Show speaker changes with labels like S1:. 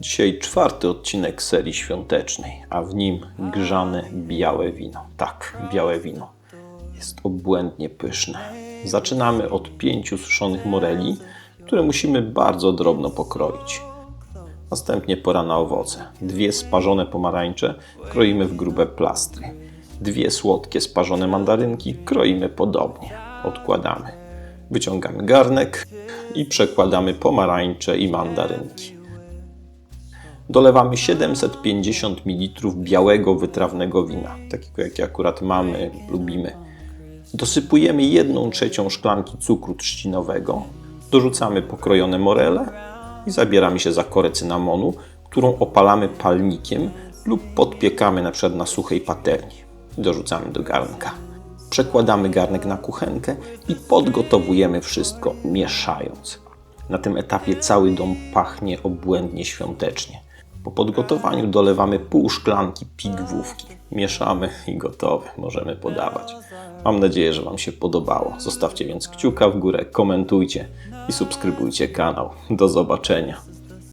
S1: Dzisiaj czwarty odcinek serii świątecznej, a w nim grzane białe wino. Tak, białe wino. Jest obłędnie pyszne. Zaczynamy od pięciu suszonych moreli, które musimy bardzo drobno pokroić. Następnie pora na owoce. Dwie sparzone pomarańcze kroimy w grube plastry. Dwie słodkie sparzone mandarynki kroimy podobnie. Odkładamy. Wyciągamy garnek i przekładamy pomarańcze i mandarynki. Dolewamy 750 ml białego wytrawnego wina, takiego jakie akurat mamy, lubimy. Dosypujemy 1 trzecią szklanki cukru trzcinowego, dorzucamy pokrojone morele i zabieramy się za korę cynamonu, którą opalamy palnikiem lub podpiekamy na przykład na suchej patelni. Dorzucamy do garnka. Przekładamy garnek na kuchenkę i podgotowujemy wszystko, mieszając. Na tym etapie cały dom pachnie obłędnie świątecznie. Po podgotowaniu dolewamy pół szklanki pigwówki. Mieszamy i gotowe, możemy podawać. Mam nadzieję, że Wam się podobało. Zostawcie więc kciuka w górę, komentujcie i subskrybujcie kanał. Do zobaczenia.